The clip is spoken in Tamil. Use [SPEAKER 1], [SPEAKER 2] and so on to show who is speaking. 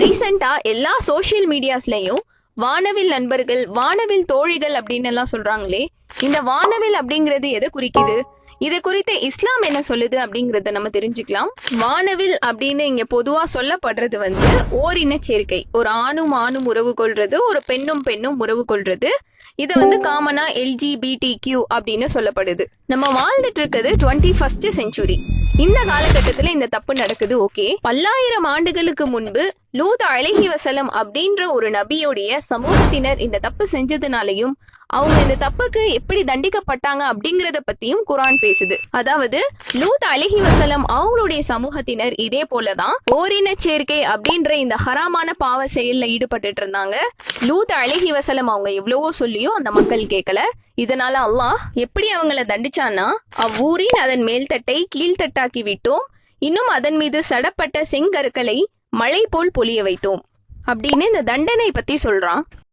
[SPEAKER 1] ரீசெண்டா எல்லா சோஷியல் மீடியாஸ்லயும் வானவில் நண்பர்கள் வானவில் தோழிகள் அப்படின்னு எல்லாம் சொல்றாங்களே இந்த வானவில் அப்படிங்கிறது எதை குறிக்குது? இது குறித்து இஸ்லாம் என்ன சொல்லுது அப்படிங்கறத நம்ம தெரிஞ்சுக்கலாம். வானவில் அப்படின்னு இங்க பொதுவா சொல்லப்படுறது வந்து ஓரின சேர்க்கை. ஒரு ஆணும் ஆணும் உறவு கொள்றது ஒரு பெண்ணும் பெண்ணும் உறவு கொள்றது. இது வந்து காமனா எல்ஜிபிடி கியூ அப்படின்னு சொல்லப்படுது. நம்ம வாழ்ந்துட்டு இருக்கிறது டுவெண்ட்டி ஃபர்ஸ்ட் செஞ்சுரி இந்த காலகட்டத்துல இந்த தப்பு நடக்குது ஓகே பல்லாயிரம் ஆண்டுகளுக்கு முன்பு லூத் அழகி வசலம் அப்படின்ற ஒரு நபியோடைய சமூகத்தினர் இந்த தப்பு செஞ்சதுனாலையும் அவங்க இந்த தப்புக்கு எப்படி தண்டிக்கப்பட்டாங்க அப்படிங்கறத பத்தியும் குரான் பேசுது. அதாவது லூத் அழகி வசலம் அவங்களுடைய சமூகத்தினர் இதே போலதான் ஓரின சேர்க்கை அப்படின்ற இந்த ஹராமான பாவ செயல்ல ஈடுபட்டு இருந்தாங்க லூத் அழகி வசலம் அவங்க எவ்வளவோ சொல்லி சொல்லியும் அந்த மக்கள் கேட்கல இதனால அல்லாஹ் எப்படி அவங்கள தண்டிச்சான்னா அவ்வூரின் அதன் மேல்தட்டை கீழ்த்தட்டாக்கி விட்டோம். இன்னும் அதன் மீது சடப்பட்ட செங்கற்களை மழை போல் பொழிய வைத்தோம். அப்படின்னு இந்த தண்டனை பத்தி சொல்றான்.